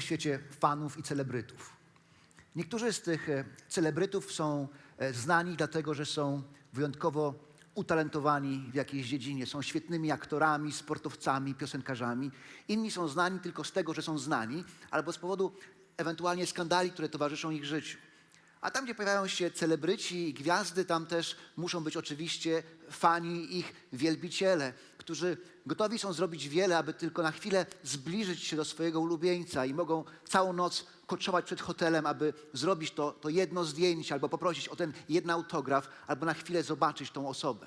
W świecie fanów i celebrytów. Niektórzy z tych e, celebrytów są e, znani dlatego, że są wyjątkowo utalentowani w jakiejś dziedzinie. Są świetnymi aktorami, sportowcami, piosenkarzami. Inni są znani tylko z tego, że są znani, albo z powodu ewentualnie skandali, które towarzyszą ich życiu. A tam, gdzie pojawiają się celebryci i gwiazdy, tam też muszą być oczywiście fani, ich wielbiciele, którzy gotowi są zrobić wiele, aby tylko na chwilę zbliżyć się do swojego ulubieńca i mogą całą noc koczować przed hotelem, aby zrobić to, to jedno zdjęcie, albo poprosić o ten jeden autograf, albo na chwilę zobaczyć tą osobę.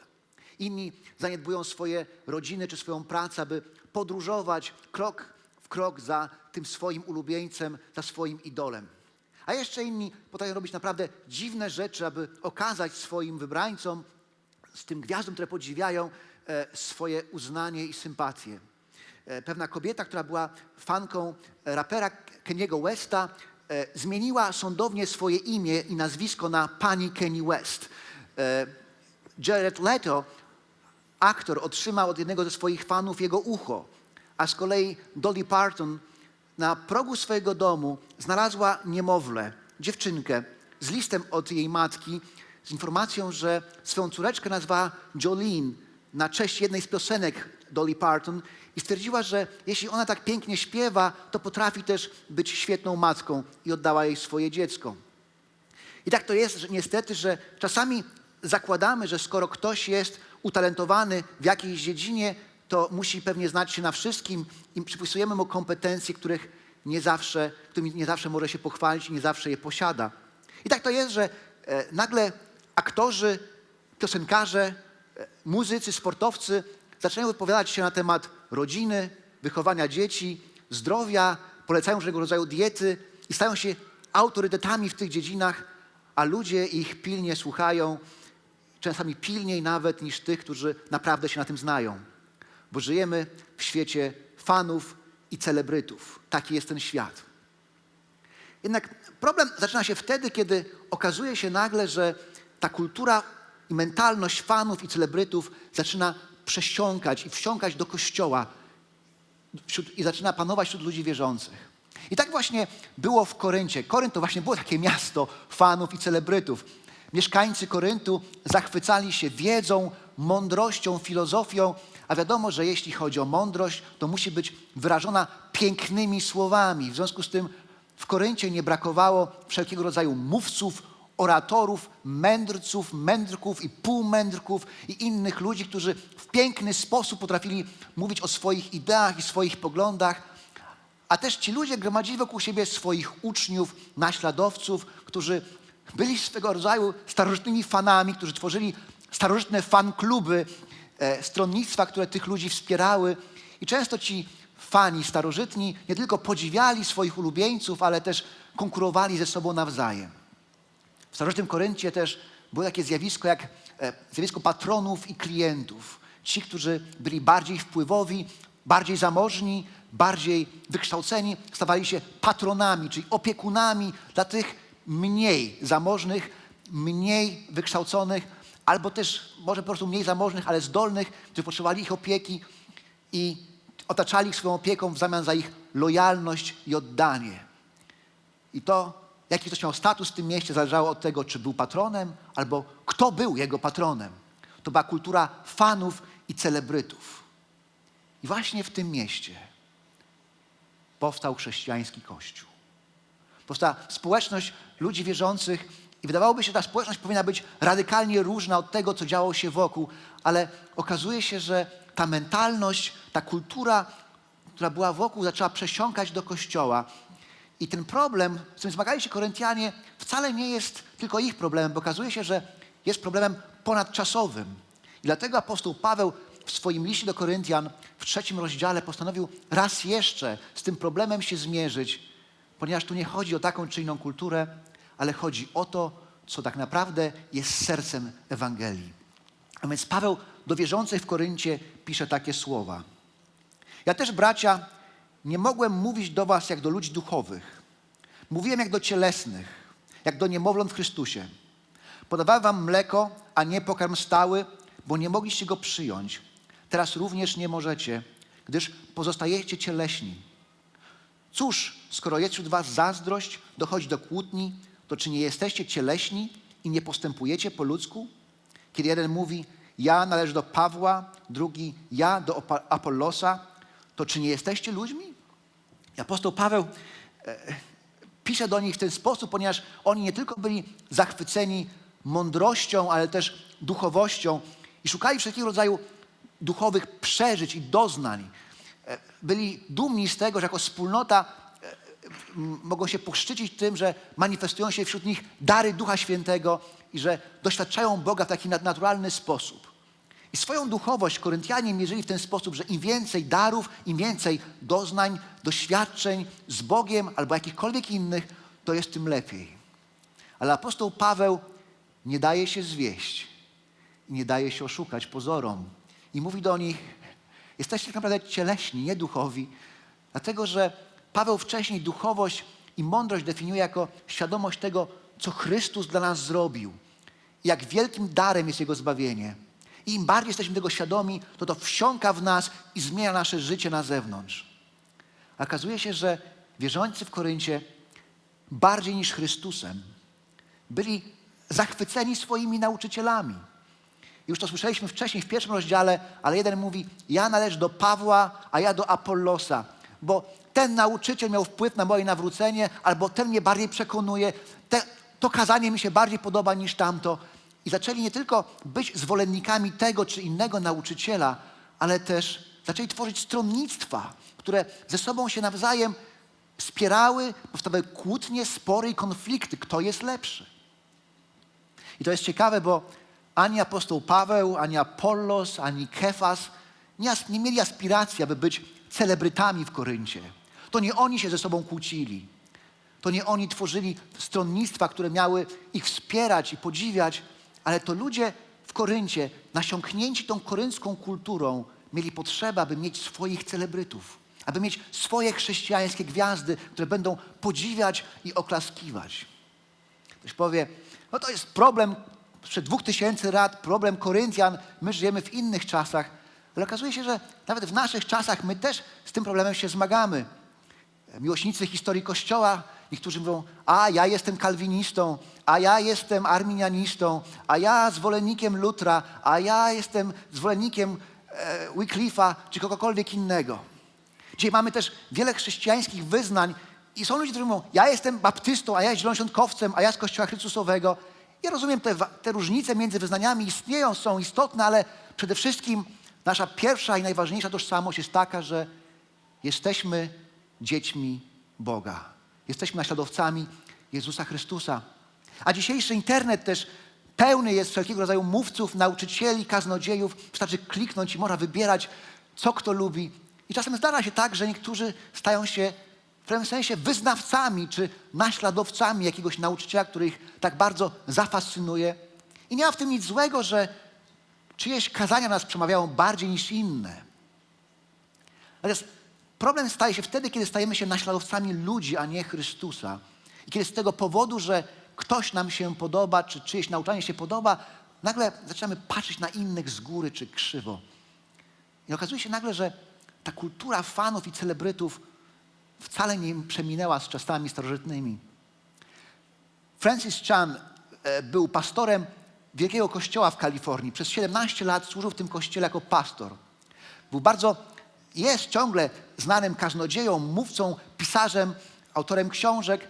Inni zaniedbują swoje rodziny czy swoją pracę, aby podróżować krok w krok za tym swoim ulubieńcem, za swoim idolem. A jeszcze inni potrafią robić naprawdę dziwne rzeczy, aby okazać swoim wybrańcom, z tym gwiazdom, które podziwiają, swoje uznanie i sympatię. E, pewna kobieta, która była fanką e, rapera Keniego Westa, e, zmieniła sądownie swoje imię i nazwisko na pani Kanye West. E, Jared Leto, aktor, otrzymał od jednego ze swoich fanów jego ucho, a z kolei Dolly Parton na progu swojego domu znalazła niemowlę, dziewczynkę, z listem od jej matki, z informacją, że swoją córeczkę nazwała Jolene na cześć jednej z piosenek Dolly Parton i stwierdziła, że jeśli ona tak pięknie śpiewa, to potrafi też być świetną matką i oddała jej swoje dziecko. I tak to jest, że niestety, że czasami zakładamy, że skoro ktoś jest utalentowany w jakiejś dziedzinie, to musi pewnie znać się na wszystkim i przypisujemy mu kompetencje, których nie zawsze, którymi nie zawsze może się pochwalić i nie zawsze je posiada. I tak to jest, że e, nagle aktorzy, piosenkarze, muzycy, sportowcy zaczynają wypowiadać się na temat rodziny, wychowania dzieci, zdrowia, polecają różnego rodzaju diety i stają się autorytetami w tych dziedzinach, a ludzie ich pilnie słuchają, czasami pilniej nawet niż tych, którzy naprawdę się na tym znają. Bo żyjemy w świecie fanów i celebrytów. Taki jest ten świat. Jednak problem zaczyna się wtedy, kiedy okazuje się nagle, że ta kultura i mentalność fanów i celebrytów zaczyna przesiąkać i wsiąkać do kościoła wśród, i zaczyna panować wśród ludzi wierzących. I tak właśnie było w Koryncie. Korynt to właśnie było takie miasto fanów i celebrytów. Mieszkańcy Koryntu zachwycali się wiedzą, mądrością, filozofią, a wiadomo, że jeśli chodzi o mądrość, to musi być wyrażona pięknymi słowami. W związku z tym w Koryncie nie brakowało wszelkiego rodzaju mówców, oratorów, mędrców, mędrków i półmędrków i innych ludzi, którzy w piękny sposób potrafili mówić o swoich ideach i swoich poglądach, a też ci ludzie gromadzili wokół siebie swoich uczniów, naśladowców, którzy byli swego rodzaju starożytnymi fanami, którzy tworzyli starożytne fan-kluby, e, stronnictwa, które tych ludzi wspierały. I często ci fani starożytni nie tylko podziwiali swoich ulubieńców, ale też konkurowali ze sobą nawzajem. W starożytnym Koryncie też było takie zjawisko jak e, zjawisko patronów i klientów. Ci, którzy byli bardziej wpływowi, bardziej zamożni, bardziej wykształceni, stawali się patronami, czyli opiekunami dla tych mniej zamożnych, mniej wykształconych, albo też może po prostu mniej zamożnych, ale zdolnych, którzy potrzebowali ich opieki i otaczali ich swoją opieką w zamian za ich lojalność i oddanie. I to, jaki ktoś miał status w tym mieście, zależało od tego, czy był patronem, albo kto był jego patronem. To była kultura fanów i celebrytów. I właśnie w tym mieście powstał chrześcijański kościół. Powstała społeczność ludzi wierzących i wydawałoby się, że ta społeczność powinna być radykalnie różna od tego, co działo się wokół, ale okazuje się, że ta mentalność, ta kultura, która była wokół, zaczęła przesiąkać do kościoła. I ten problem, z którym zmagali się Koryntianie, wcale nie jest tylko ich problemem, bo okazuje się, że jest problemem ponadczasowym. I dlatego apostoł Paweł w swoim liście do Koryntian w trzecim rozdziale postanowił raz jeszcze z tym problemem się zmierzyć, ponieważ tu nie chodzi o taką czy inną kulturę, ale chodzi o to, co tak naprawdę jest sercem Ewangelii. A więc Paweł do wierzących w Koryncie pisze takie słowa. Ja też, bracia, nie mogłem mówić do was jak do ludzi duchowych. Mówiłem jak do cielesnych, jak do niemowląt w Chrystusie. Podawałem wam mleko, a nie pokarm stały, bo nie mogliście go przyjąć. Teraz również nie możecie, gdyż pozostajecie cieleśni. Cóż, Skoro jest wśród was zazdrość, dochodzi do kłótni, to czy nie jesteście cieleśni i nie postępujecie po ludzku? Kiedy jeden mówi, ja należę do Pawła, drugi, ja do Apollosa, to czy nie jesteście ludźmi? I apostoł Paweł e, pisze do nich w ten sposób, ponieważ oni nie tylko byli zachwyceni mądrością, ale też duchowością i szukali wszelkiego rodzaju duchowych przeżyć i doznań. E, Byli dumni z tego, że jako wspólnota e, mogą się poszczycić tym, że manifestują się wśród nich dary Ducha Świętego i że doświadczają Boga w taki nadnaturalny sposób. I swoją duchowość Koryntianie mierzyli w ten sposób, że im więcej darów, im więcej doznań, doświadczeń z Bogiem albo jakichkolwiek innych, to jest tym lepiej. Ale apostoł Paweł nie daje się zwieść i nie daje się oszukać pozorom. I mówi do nich, jesteście tak naprawdę cieleśni, nie duchowi, dlatego że Paweł wcześniej duchowość i mądrość definiuje jako świadomość tego, co Chrystus dla nas zrobił. Jak wielkim darem jest Jego zbawienie. I im bardziej jesteśmy tego świadomi, to to wsiąka w nas i zmienia nasze życie na zewnątrz. Okazuje się, że wierzący w Koryncie bardziej niż Chrystusem byli zachwyceni swoimi nauczycielami. Już to słyszeliśmy wcześniej w pierwszym rozdziale, ale jeden mówi: Ja należę do Pawła, a ja do Apollosa, bo ten nauczyciel miał wpływ na moje nawrócenie, albo ten mnie bardziej przekonuje, te, to kazanie mi się bardziej podoba niż tamto. I zaczęli nie tylko być zwolennikami tego czy innego nauczyciela, ale też zaczęli tworzyć stronnictwa, które ze sobą się nawzajem wspierały, powstawały kłótnie, spory i konflikty, kto jest lepszy. I to jest ciekawe, bo ani apostoł Paweł, ani Apollos, ani Kefas nie, nie mieli aspiracji, aby być celebrytami w Koryncie. To nie oni się ze sobą kłócili. To nie oni tworzyli stronnictwa, które miały ich wspierać i podziwiać, ale to ludzie w Koryncie, nasiąknięci tą koryncką kulturą, mieli potrzebę, aby mieć swoich celebrytów, aby mieć swoje chrześcijańskie gwiazdy, które będą podziwiać i oklaskiwać. Ktoś powie, no to jest problem sprzed dwóch tysięcy lat, problem Koryntian, my żyjemy w innych czasach. Ale okazuje się, że nawet w naszych czasach my też z tym problemem się zmagamy. Miłośnicy historii Kościoła, niektórzy mówią, a ja jestem kalwinistą, a ja jestem arminianistą, a ja zwolennikiem Lutra, a ja jestem zwolennikiem e, Wycliffe'a czy kogokolwiek innego. Dzisiaj mamy też wiele chrześcijańskich wyznań i są ludzie, którzy mówią, ja jestem baptystą, a ja zielonoświątkowcem, a ja z Kościoła Chrystusowego. Ja rozumiem, te, te różnice między wyznaniami istnieją, są istotne, ale przede wszystkim nasza pierwsza i najważniejsza tożsamość jest taka, że jesteśmy dziećmi Boga. Jesteśmy naśladowcami Jezusa Chrystusa. A dzisiejszy internet też pełny jest wszelkiego rodzaju mówców, nauczycieli, kaznodziejów. Wystarczy kliknąć i można wybierać, co kto lubi. I czasem zdarza się tak, że niektórzy stają się w pewnym sensie wyznawcami czy naśladowcami jakiegoś nauczyciela, który ich tak bardzo zafascynuje. I nie ma w tym nic złego, że czyjeś kazania nas przemawiają bardziej niż inne. Natomiast problem staje się wtedy, kiedy stajemy się naśladowcami ludzi, a nie Chrystusa. I kiedy z tego powodu, że ktoś nam się podoba, czy czyjeś nauczanie się podoba, nagle zaczynamy patrzeć na innych z góry czy krzywo. I okazuje się nagle, że ta kultura fanów i celebrytów wcale nie przeminęła z czasami starożytnymi. Francis Chan e, był pastorem wielkiego kościoła w Kalifornii. Przez 17 lat służył w tym kościele jako pastor. Był bardzo, jest ciągle znanym kaznodzieją, mówcą, pisarzem, autorem książek.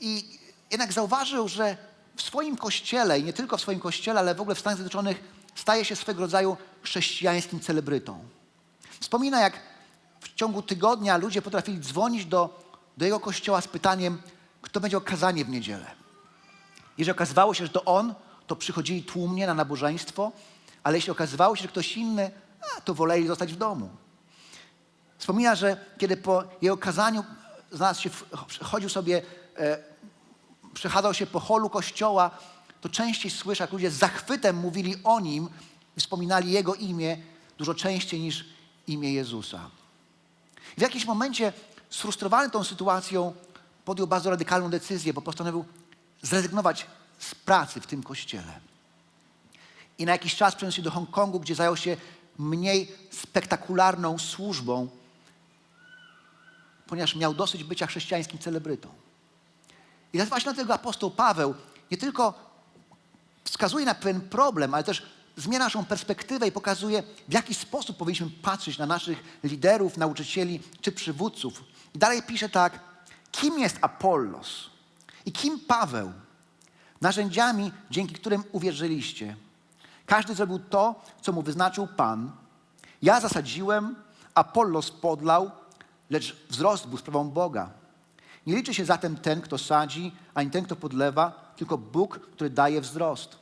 I jednak zauważył, że w swoim kościele, i nie tylko w swoim kościele, ale w ogóle w Stanach Zjednoczonych, staje się swego rodzaju chrześcijańskim celebrytą. Wspomina, jak w ciągu tygodnia ludzie potrafili dzwonić do, do jego kościoła z pytaniem, kto będzie okazanie w niedzielę. Jeżeli okazywało się, że to on, to przychodzili tłumnie na nabożeństwo, ale jeśli okazywało się, że ktoś inny, a, to woleli zostać w domu. Wspomina, że kiedy po jego kazaniu znalazł się, chodził sobie, e, przechadzał się po holu kościoła, to częściej słyszał, jak ludzie z zachwytem mówili o nim i wspominali jego imię dużo częściej niż imię Jezusa. W jakimś momencie sfrustrowany tą sytuacją podjął bardzo radykalną decyzję, bo postanowił zrezygnować z pracy w tym kościele. I na jakiś czas przeniósł się do Hongkongu, gdzie zajął się mniej spektakularną służbą. Ponieważ miał dosyć bycia chrześcijańskim celebrytą. I właśnie dlatego apostoł Paweł nie tylko wskazuje na pewien problem, ale też zmienia naszą perspektywę i pokazuje, w jaki sposób powinniśmy patrzeć na naszych liderów, nauczycieli czy przywódców. I dalej pisze tak, kim jest Apollos i kim Paweł? Narzędziami, dzięki którym uwierzyliście. Każdy zrobił to, co mu wyznaczył Pan. Ja zasadziłem, Apollos podlał, lecz wzrost był sprawą Boga. Nie liczy się zatem ten, kto sadzi, ani ten, kto podlewa, tylko Bóg, który daje wzrost.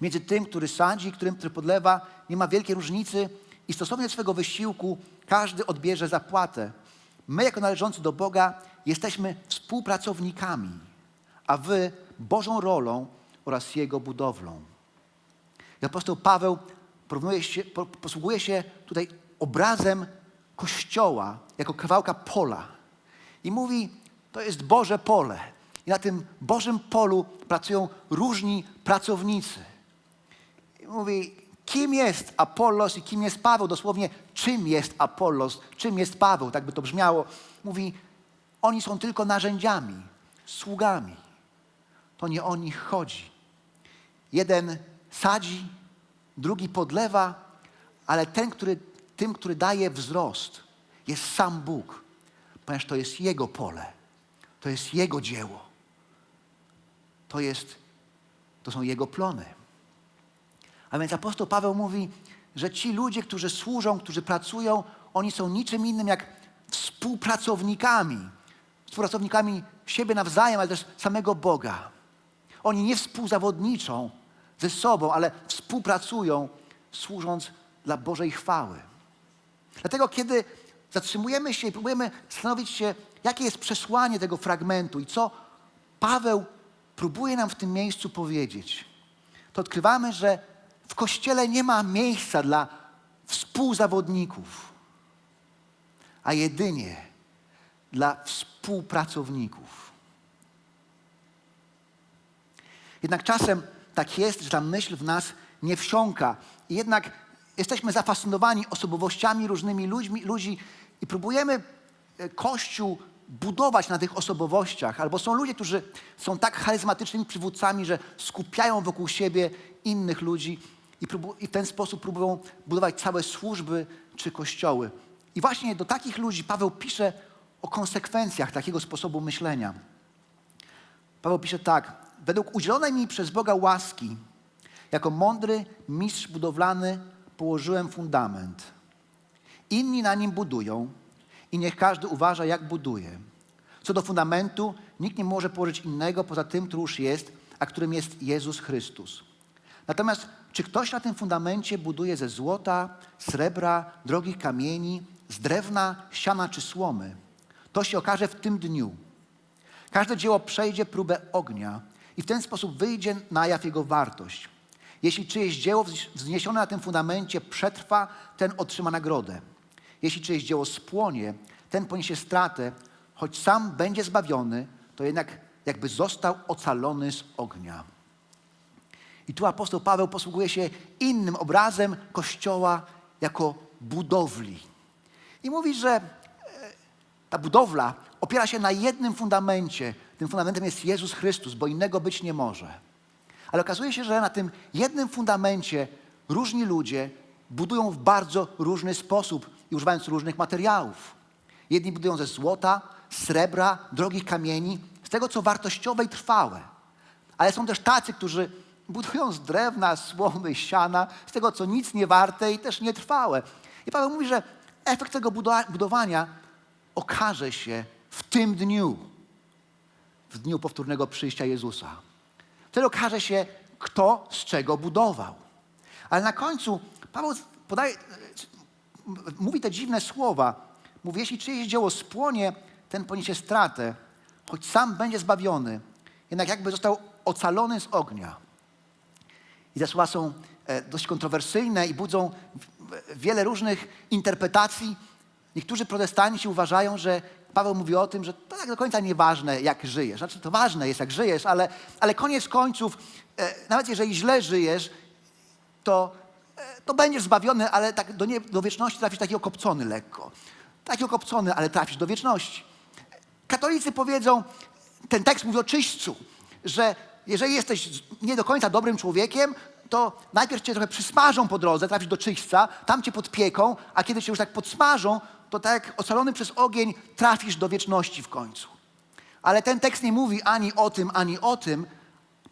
Między tym, który sadzi i którym, który podlewa, nie ma wielkiej różnicy i stosownie swego wysiłku każdy odbierze zapłatę. My, jako należący do Boga, jesteśmy współpracownikami, a wy Bożą rolą oraz Jego budowlą. I apostoł Paweł się, po- posługuje się tutaj obrazem kościoła jako kawałka pola. I mówi, to jest Boże pole. I na tym Bożym polu pracują różni pracownicy. I mówi, kim jest Apollos i kim jest Paweł? Dosłownie, czym jest Apollos, czym jest Paweł? Tak by to brzmiało. Mówi, oni są tylko narzędziami, sługami. To nie o nich chodzi. Jeden sadzi, drugi podlewa, ale ten, który, tym, który daje wzrost, jest sam Bóg, ponieważ to jest Jego pole, to jest Jego dzieło, to, jest, to są Jego plony. A więc apostoł Paweł mówi, że ci ludzie, którzy służą, którzy pracują, oni są niczym innym jak współpracownikami. Współpracownikami siebie nawzajem, ale też samego Boga. Oni nie współzawodniczą ze sobą, ale współpracują, służąc dla Bożej chwały. Dlatego, kiedy zatrzymujemy się i próbujemy zastanowić się, jakie jest przesłanie tego fragmentu i co Paweł próbuje nam w tym miejscu powiedzieć, to odkrywamy, że w kościele nie ma miejsca dla współzawodników, a jedynie dla współpracowników. Jednak czasem tak jest, że ta myśl w nas nie wsiąka. I jednak jesteśmy zafascynowani osobowościami różnymi ludźmi, ludzi i próbujemy e, Kościół budować na tych osobowościach. Albo są ludzie, którzy są tak charyzmatycznymi przywódcami, że skupiają wokół siebie innych ludzi i, i w ten sposób próbują budować całe służby czy kościoły. I właśnie do takich ludzi Paweł pisze o konsekwencjach takiego sposobu myślenia. Paweł pisze tak. Według udzielonej mi przez Boga łaski, jako mądry mistrz budowlany, położyłem fundament. Inni na nim budują i niech każdy uważa, jak buduje. Co do fundamentu, nikt nie może położyć innego poza tym, który już jest, a którym jest Jezus Chrystus. Natomiast czy ktoś na tym fundamencie buduje ze złota, srebra, drogich kamieni, z drewna, siana czy słomy, to się okaże w tym dniu. Każde dzieło przejdzie próbę ognia i w ten sposób wyjdzie na jaw jego wartość. Jeśli czyjeś dzieło wznies- wzniesione na tym fundamencie przetrwa, ten otrzyma nagrodę. Jeśli czyjeś dzieło spłonie, ten poniesie stratę, choć sam będzie zbawiony, to jednak jakby został ocalony z ognia. I tu apostoł Paweł posługuje się innym obrazem Kościoła jako budowli. I mówi, że e, ta budowla opiera się na jednym fundamencie. Tym fundamentem jest Jezus Chrystus, bo innego być nie może. Ale okazuje się, że na tym jednym fundamencie różni ludzie budują w bardzo różny sposób i używając różnych materiałów. Jedni budują ze złota, srebra, drogich kamieni, z tego co wartościowe i trwałe. Ale są też tacy, którzy budują z drewna, słomy, siana, z tego co nic nie warte i też nietrwałe. I Paweł mówi, że efekt tego budowa- budowania okaże się w tym dniu, w dniu powtórnego przyjścia Jezusa. Wtedy okaże się, kto z czego budował. Ale na końcu Paweł podaje, mówi te dziwne słowa. Mówi, jeśli czyjeś dzieło spłonie, ten poniesie stratę, choć sam będzie zbawiony, jednak jakby został ocalony z ognia. I te słowa są e, dość kontrowersyjne i budzą wiele różnych interpretacji. Niektórzy protestanci uważają, że Paweł mówi o tym, że to tak do końca nieważne, jak żyjesz. Znaczy, to ważne jest, jak żyjesz, ale, ale koniec końców, e, nawet jeżeli źle żyjesz, to, e, to będziesz zbawiony, ale tak do, nie, do wieczności trafisz taki okopcony lekko. taki okopcony, ale trafisz do wieczności. Katolicy powiedzą, ten tekst mówi o czyśćcu, że jeżeli jesteś nie do końca dobrym człowiekiem, to najpierw cię trochę przysmażą po drodze, trafisz do czyśćca, tam cię podpieką, a kiedy cię już tak podsmażą, to tak jak ocalony przez ogień trafisz do wieczności w końcu. Ale ten tekst nie mówi ani o tym, ani o tym,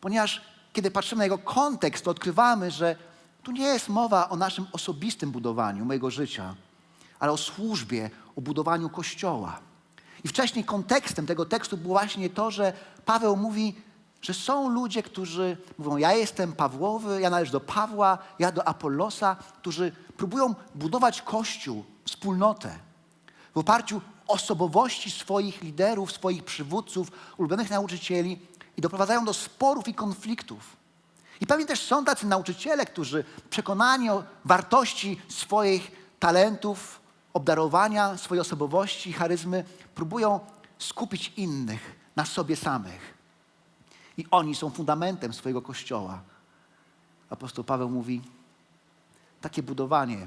ponieważ kiedy patrzymy na jego kontekst, to odkrywamy, że tu nie jest mowa o naszym osobistym budowaniu mojego życia, ale o służbie, o budowaniu Kościoła. I wcześniej kontekstem tego tekstu było właśnie to, że Paweł mówi, że są ludzie, którzy mówią, ja jestem Pawłowy, ja należę do Pawła, ja do Apollosa, którzy próbują budować Kościół, wspólnotę w oparciu osobowości swoich liderów, swoich przywódców, ulubionych nauczycieli i doprowadzają do sporów i konfliktów. I pewnie też są tacy nauczyciele, którzy przekonani o wartości swoich talentów, obdarowania, swojej osobowości, charyzmy, próbują skupić innych na sobie samych. I oni są fundamentem swojego kościoła. Apostoł Paweł mówi: takie budowanie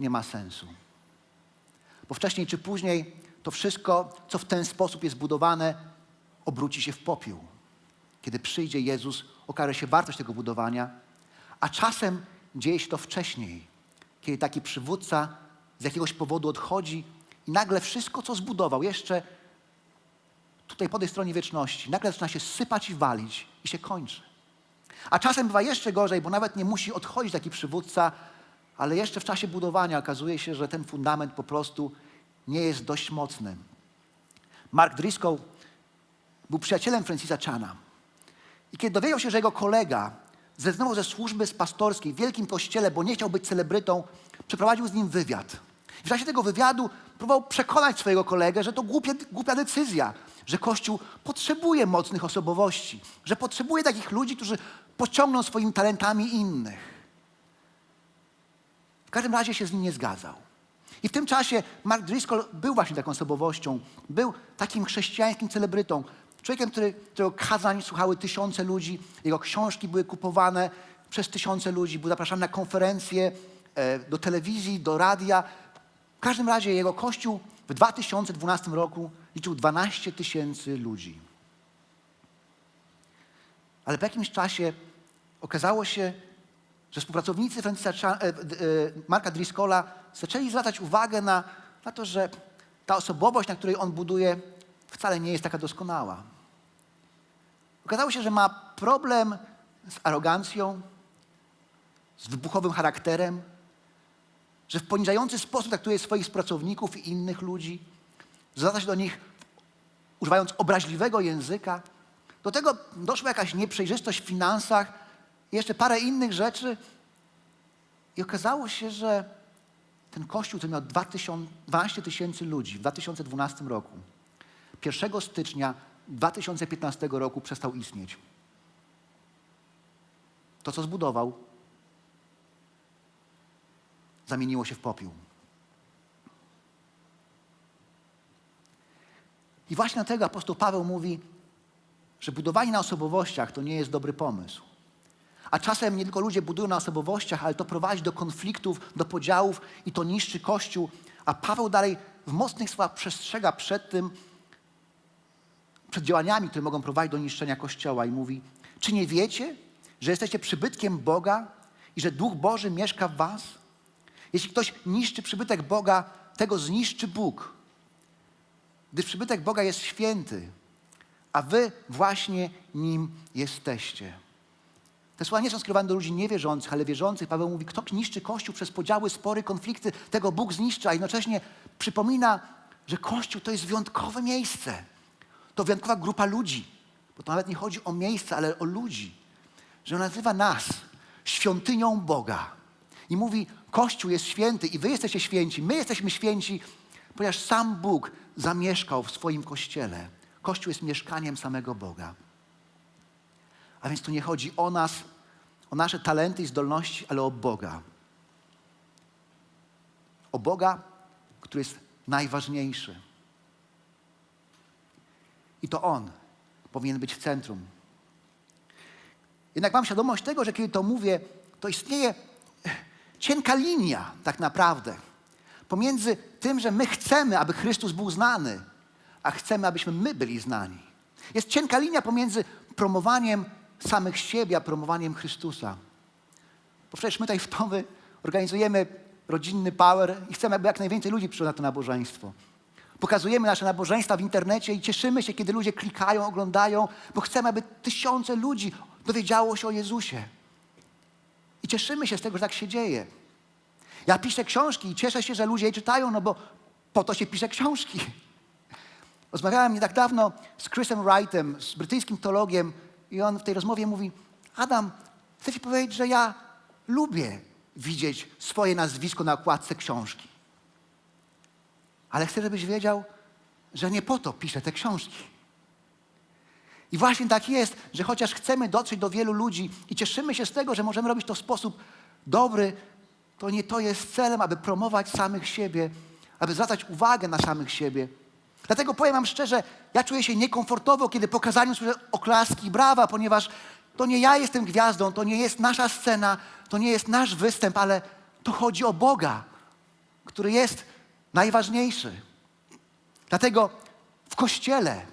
nie ma sensu. Bo wcześniej czy później to wszystko, co w ten sposób jest budowane, obróci się w popiół. Kiedy przyjdzie Jezus, okaże się wartość tego budowania, a czasem dzieje się to wcześniej, kiedy taki przywódca z jakiegoś powodu odchodzi i nagle wszystko, co zbudował, jeszcze tutaj po tej stronie wieczności, nagle zaczyna się sypać i walić i się kończy. A czasem bywa jeszcze gorzej, bo nawet nie musi odchodzić taki przywódca, ale jeszcze w czasie budowania okazuje się, że ten fundament po prostu nie jest dość mocny. Mark Driscoll był przyjacielem Francisa Chana. I kiedy dowiedział się, że jego kolega zrezygnował ze służby z pastorskiej w wielkim kościele, bo nie chciał być celebrytą, przeprowadził z nim wywiad. W czasie tego wywiadu próbował przekonać swojego kolegę, że to głupie, głupia decyzja, że Kościół potrzebuje mocnych osobowości, że potrzebuje takich ludzi, którzy pociągną swoimi talentami innych. W każdym razie się z nim nie zgadzał. I w tym czasie Mark Driscoll był właśnie taką osobowością, był takim chrześcijańskim celebrytą, człowiekiem, który, którego kazań słuchały tysiące ludzi, jego książki były kupowane przez tysiące ludzi, był zapraszany na konferencje, e, do telewizji, do radia. W każdym razie jego kościół w 2012 roku liczył 12 tysięcy ludzi. Ale po jakimś czasie okazało się, że współpracownicy Francisa e, e, Marka Driscolla zaczęli zwracać uwagę na, na to, że ta osobowość, na której on buduje, wcale nie jest taka doskonała. Okazało się, że ma problem z arogancją, z wybuchowym charakterem, że w poniżający sposób traktuje swoich współpracowników i innych ludzi, zwraca się do nich używając obraźliwego języka. Do tego doszła jakaś nieprzejrzystość w finansach jeszcze parę innych rzeczy. I okazało się, że ten kościół, który miał 2000 12 tysięcy ludzi w 2012 roku, 1 stycznia 2015 roku przestał istnieć. To, co zbudował, zamieniło się w popiół. I właśnie dlatego apostoł Paweł mówi, że budowanie na osobowościach to nie jest dobry pomysł. A czasem nie tylko ludzie budują na osobowościach, ale to prowadzi do konfliktów, do podziałów i to niszczy Kościół. A Paweł dalej w mocnych słowach przestrzega przed tym, przed działaniami, które mogą prowadzić do niszczenia Kościoła i mówi, czy nie wiecie, że jesteście przybytkiem Boga i że Duch Boży mieszka w was? Jeśli ktoś niszczy przybytek Boga, tego zniszczy Bóg. Gdyż przybytek Boga jest święty, a wy właśnie nim jesteście. Te słowa nie są skierowane do ludzi niewierzących, ale wierzących. Paweł mówi, kto niszczy Kościół przez podziały, spory, konflikty, tego Bóg zniszczy, a jednocześnie przypomina, że Kościół to jest wyjątkowe miejsce. To wyjątkowa grupa ludzi. Bo to nawet nie chodzi o miejsce, ale o ludzi. Że on nazywa nas świątynią Boga. I mówi, Kościół jest święty i wy jesteście święci, my jesteśmy święci, ponieważ sam Bóg zamieszkał w swoim Kościele. Kościół jest mieszkaniem samego Boga. A więc tu nie chodzi o nas, o nasze talenty i zdolności, ale o Boga. O Boga, który jest najważniejszy. I to On powinien być w centrum. Jednak mam świadomość tego, że kiedy to mówię, to istnieje cienka linia tak naprawdę Pomiędzy tym, że my chcemy, aby Chrystus był znany, a chcemy, abyśmy my byli znani. Jest cienka linia pomiędzy promowaniem samych siebie, a promowaniem Chrystusa. Bo przecież my tutaj w Tomy organizujemy rodzinny power i chcemy, aby jak najwięcej ludzi przyszło na to nabożeństwo. Pokazujemy nasze nabożeństwa w internecie i cieszymy się, kiedy ludzie klikają, oglądają, bo chcemy, aby tysiące ludzi dowiedziało się o Jezusie. I cieszymy się z tego, że tak się dzieje. Ja piszę książki i cieszę się, że ludzie je czytają, no bo po to się pisze książki. Rozmawiałem nie tak dawno z Chrisem Wrightem, z brytyjskim teologiem, i on w tej rozmowie mówi: Adam, chcę ci powiedzieć, że ja lubię widzieć swoje nazwisko na okładce książki. Ale chcę, żebyś wiedział, że nie po to piszę te książki. I właśnie tak jest, że chociaż chcemy dotrzeć do wielu ludzi i cieszymy się z tego, że możemy robić to w sposób dobry, to nie to jest celem, aby promować samych siebie, aby zwracać uwagę na samych siebie. Dlatego powiem Wam szczerze, ja czuję się niekomfortowo, kiedy po kazaniu słyszę oklaski brawa, ponieważ to nie ja jestem gwiazdą, to nie jest nasza scena, to nie jest nasz występ, ale to chodzi o Boga, który jest najważniejszy. Dlatego w Kościele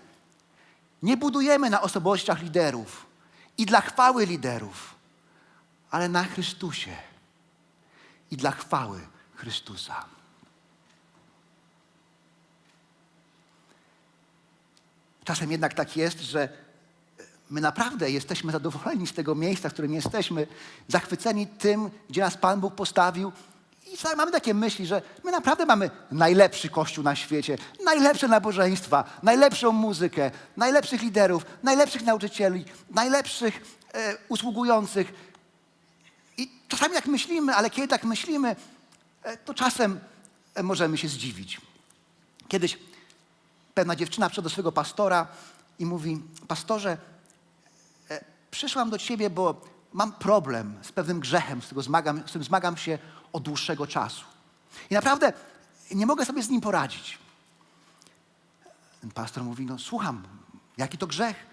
nie budujemy na osobowościach liderów i dla chwały liderów, ale na Chrystusie i dla chwały Chrystusa. Czasem jednak tak jest, że my naprawdę jesteśmy zadowoleni z tego miejsca, w którym jesteśmy, zachwyceni tym, gdzie nas Pan Bóg postawił. I mamy takie myśli, że my naprawdę mamy najlepszy kościół na świecie, najlepsze nabożeństwa, najlepszą muzykę, najlepszych liderów, najlepszych nauczycieli, najlepszych e, usługujących. I czasami tak myślimy, ale kiedy tak myślimy, e, to czasem e, możemy się zdziwić. Kiedyś pewna dziewczyna przyszła do swojego pastora i mówi: Pastorze, e, przyszłam do ciebie, bo mam problem z pewnym grzechem, z, zmagam, z tym zmagam się od dłuższego czasu. I naprawdę nie mogę sobie z nim poradzić. Ten pastor mówi: No, słucham, jaki to grzech?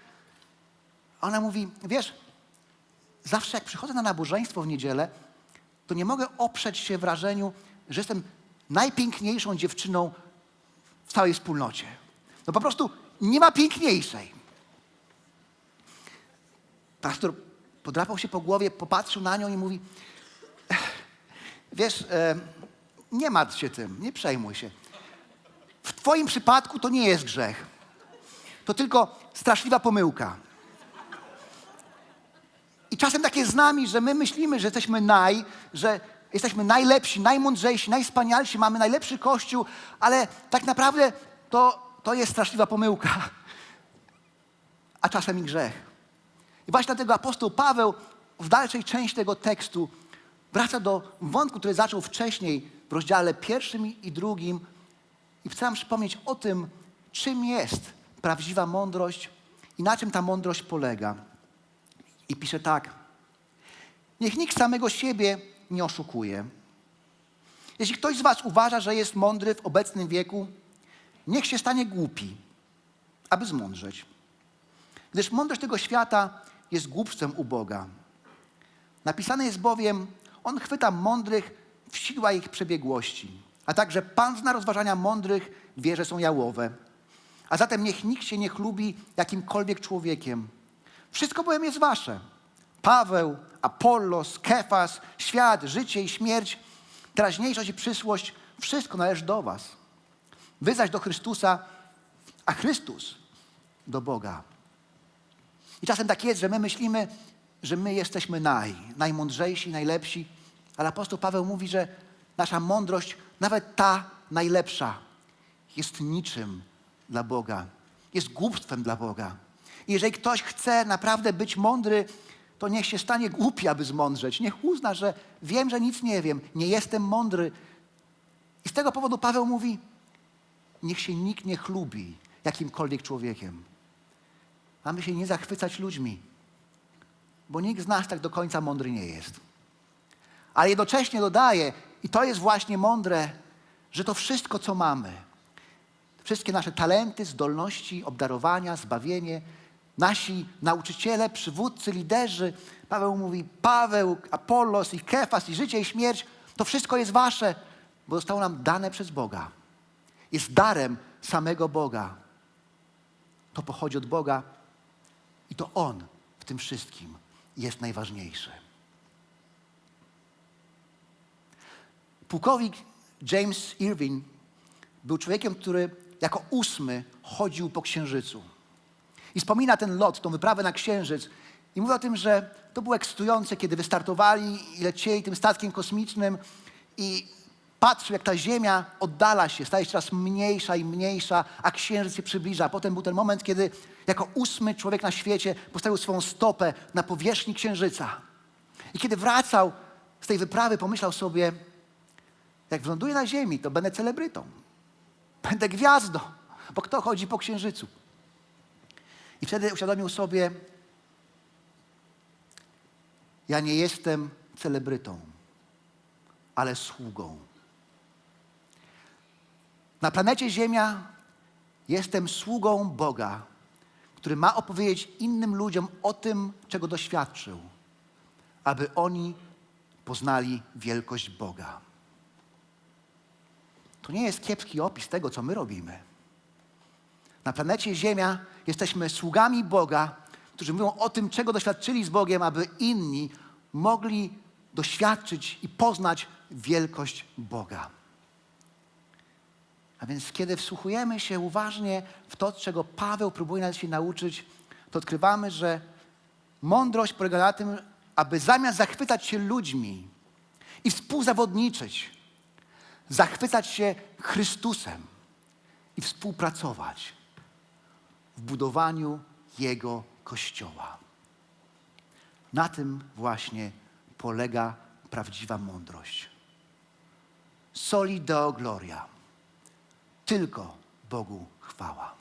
A ona mówi: Wiesz, zawsze jak przychodzę na nabożeństwo w niedzielę, to nie mogę oprzeć się wrażeniu, że jestem najpiękniejszą dziewczyną w całej wspólnocie. No po prostu nie ma piękniejszej. Pastor podrapał się po głowie, popatrzył na nią i mówi: Wiesz, e, nie martw się tym, nie przejmuj się. W Twoim przypadku to nie jest grzech. To tylko straszliwa pomyłka. I czasem tak jest z nami, że my myślimy, że jesteśmy naj, że jesteśmy najlepsi, najmądrzejsi, najwspanialsi, mamy najlepszy kościół, ale tak naprawdę to, to jest straszliwa pomyłka, a czasem i grzech. I właśnie dlatego apostoł Paweł w dalszej części tego tekstu wraca do wątku, który zaczął wcześniej w rozdziale pierwszym i drugim i chcę nam przypomnieć o tym, czym jest prawdziwa mądrość i na czym ta mądrość polega. I pisze tak. Niech nikt samego siebie nie oszukuje. Jeśli ktoś z Was uważa, że jest mądry w obecnym wieku, niech się stanie głupi, aby zmądrzeć. Gdyż mądrość tego świata jest głupstwem u Boga. Napisane jest bowiem, On chwyta mądrych, wsidła ich przebiegłości. A także Pan zna rozważania mądrych, wie, że są jałowe. A zatem niech nikt się nie chlubi jakimkolwiek człowiekiem. Wszystko bowiem jest wasze. Paweł, Apollos, Kefas, świat, życie i śmierć, teraźniejszość i przyszłość, wszystko należy do was. Wy zaś do Chrystusa, a Chrystus do Boga. I czasem tak jest, że my myślimy, że my jesteśmy naj, najmądrzejsi, najlepsi, ale apostoł Paweł mówi, że nasza mądrość, nawet ta najlepsza, jest niczym dla Boga. Jest głupstwem dla Boga. I jeżeli ktoś chce naprawdę być mądry, to niech się stanie głupi, aby zmądrzeć. Niech uzna, że wiem, że nic nie wiem, nie jestem mądry. I z tego powodu Paweł mówi, niech się nikt nie chlubi jakimkolwiek człowiekiem. Mamy się nie zachwycać ludźmi, bo nikt z nas tak do końca mądry nie jest. Ale jednocześnie dodaje, i to jest właśnie mądre, że to wszystko, co mamy, wszystkie nasze talenty, zdolności, obdarowania, zbawienie, nasi nauczyciele, przywódcy, liderzy, Paweł mówi, Paweł, Apollos i Kefas i życie i śmierć, to wszystko jest wasze, bo zostało nam dane przez Boga. Jest darem samego Boga. To pochodzi od Boga i to On w tym wszystkim jest najważniejszy. Pułkownik James Irving był człowiekiem, który jako ósmy chodził po księżycu. I wspomina ten lot, tą wyprawę na księżyc. I mówi o tym, że to było ekscytujące, kiedy wystartowali i lecieli tym statkiem kosmicznym i patrzył, jak ta Ziemia oddala się, staje się coraz mniejsza i mniejsza, a księżyc się przybliża. Potem był ten moment, kiedy jako ósmy człowiek na świecie postawił swoją stopę na powierzchni księżyca. I kiedy wracał z tej wyprawy, pomyślał sobie, jak wląduję na ziemi, to będę celebrytą. Będę gwiazdą, bo kto chodzi po księżycu? I wtedy uświadomił sobie, ja nie jestem celebrytą, ale sługą. Na planecie Ziemia jestem sługą Boga, który ma opowiedzieć innym ludziom o tym, czego doświadczył, aby oni poznali wielkość Boga. To nie jest kiepski opis tego, co my robimy. Na planecie Ziemia jesteśmy sługami Boga, którzy mówią o tym, czego doświadczyli z Bogiem, aby inni mogli doświadczyć i poznać wielkość Boga. A więc, kiedy wsłuchujemy się uważnie w to, czego Paweł próbuje nas się nauczyć, to odkrywamy, że mądrość polega na tym, aby zamiast zachwycać się ludźmi i współzawodniczyć, zachwycać się Chrystusem i współpracować w budowaniu Jego Kościoła. Na tym właśnie polega prawdziwa mądrość. Soli Deo Gloria. Tylko Bogu chwała.